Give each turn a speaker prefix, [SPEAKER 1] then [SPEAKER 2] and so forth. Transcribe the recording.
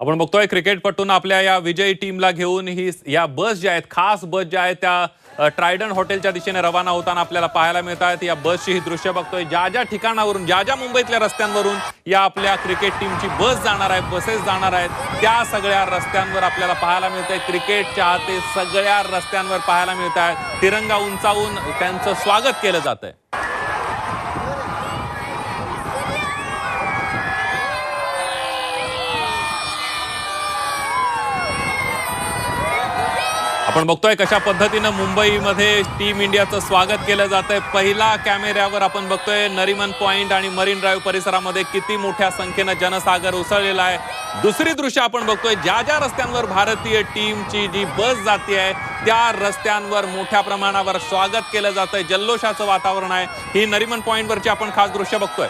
[SPEAKER 1] आपण बघतोय क्रिकेटपटून आपल्या या विजयी टीमला घेऊन ही या बस ज्या आहेत खास बस ज्या आहेत त्या ट्रायडन हॉटेलच्या दिशेने रवाना होताना आपल्याला पाहायला मिळत आहेत या बसची ही दृश्य बघतोय. ज्या ज्या ठिकाणावरून ज्या ज्या मुंबईतल्या रस्त्यांवरून या आपल्या क्रिकेट टीमची बस जाणार आहे बसेस जाणार आहेत त्या सगळ्या रस्त्यांवर आपल्याला पाहायला मिळत आहे क्रिकेट चाहते सगळ्या रस्त्यांवर पाहायला मिळत आहेत तिरंगा उंचावून त्यांचं स्वागत केलं जात आहे आपण बघतोय कशा पद्धतीनं मुंबईमध्ये टीम इंडियाचं स्वागत केलं जात आहे पहिला कॅमेऱ्यावर आपण बघतोय नरिमन पॉइंट आणि मरीन ड्राईव्ह परिसरामध्ये किती मोठ्या संख्येनं जनसागर उसळलेला आहे. दुसरी दृश्य आपण बघतोय ज्या ज्या रस्त्यांवर भारतीय टीमची जी बस जाते आहे त्या रस्त्यांवर मोठ्या प्रमाणावर स्वागत केलं जात आहे जल्लोषाचं वातावरण आहे. ही नरिमन पॉइंटवरची आपण खास दृश्य बघतोय.